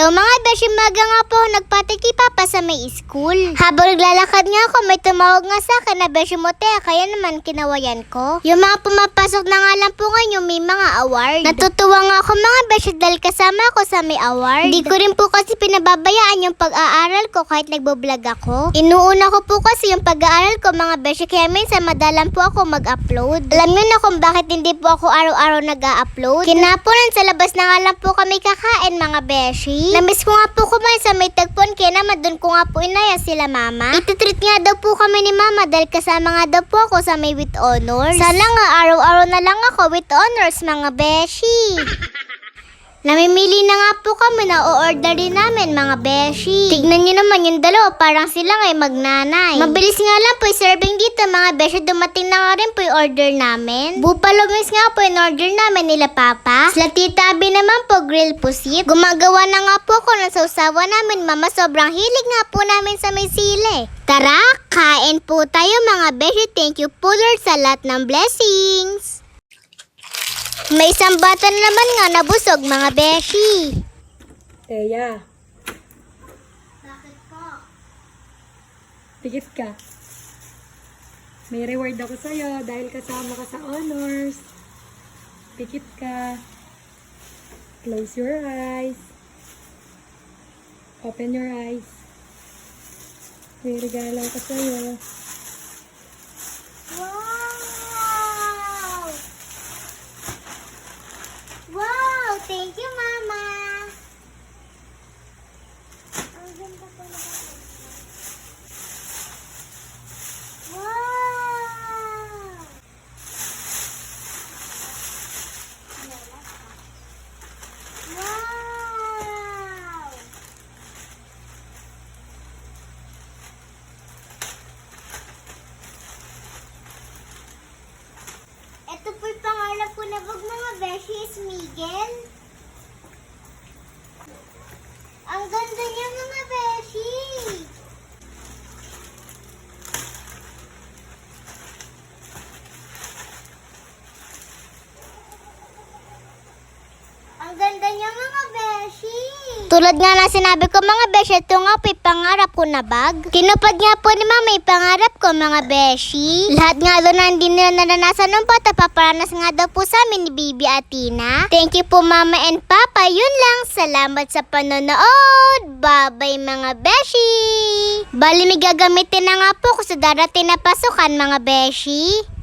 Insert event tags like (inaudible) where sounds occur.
Hello mga beshi, maga nga po nagpatiki papa sa may school. Habang naglalakad nga ako, may tumawag nga sa akin na beshi motea, kaya naman kinawayan ko. Yung mga pumapasok na nga lang po ngayon, may mga award. Natutuwa nga ako mga beshi dahil kasama ako sa may award. Hindi ko rin po kasi pinababayaan yung pag-aaral ko kahit nagbo-vlog ako. Inuuna ko po kasi yung pag-aaral ko mga beshi, kaya minsan madalang po ako mag-upload. Alam niyo na kung bakit hindi po ako araw-araw nag-upload. Kinapunan sa labas na nga lang po kami kakain mga beshi. Namiss ko nga po kumain sa may tagpuan kaya naman doon ko nga po inaya sila mama. Ititreat nga daw po kami ni mama dahil kasama nga daw po ako sa may with honors. Sana nga araw-araw na lang ako with honors mga beshi. (laughs) Namimili na nga po kami na o-order din namin mga beshi. Tignan nyo naman yung dalawa, parang sila nga'y magnanay. Mabilis nga lang po yung serving dito mga beshi. Dumating na nga rin po yung order namin. Buffalo wings nga po yung order namin nila papa. Sila tita Abby naman po grill pusit. Gumagawa na nga po ako ng sausawa namin mama. Sobrang hilig nga po namin sa may sili. Tara, kain po tayo mga beshi. Thank you po Lord sa lahat ng blessings. May isang bata na naman nga nabusog, mga beshi. Teya, Bakit po? tikit ka. May reward ako sa'yo dahil kasama ka sa honors. Tikit ka. Close your eyes. Open your eyes. May regalo ko sa'yo. Wow! Wow! Thank you, Mama! Ang ganda po na Wow! Wow! Ito po yung pangarap ko na bag mga beshi is Miguel. Ang ganda niya mga beshi. Ang ganda niya mga beshi. Tulad nga na sinabi ko mga beshi, ito nga po pangarap ko na bag. Kinupad nga po ni mama pangarap ko mga beshi. Lahat nga doon na hindi nila naranasan ng bata, paparanas nga daw po sa amin ni Bibi at Tina. Thank you po mama and papa, yun lang. Salamat sa panonood. Bye-bye mga beshi. Bali may gagamitin na nga po ko sa darating na pasukan mga beshi.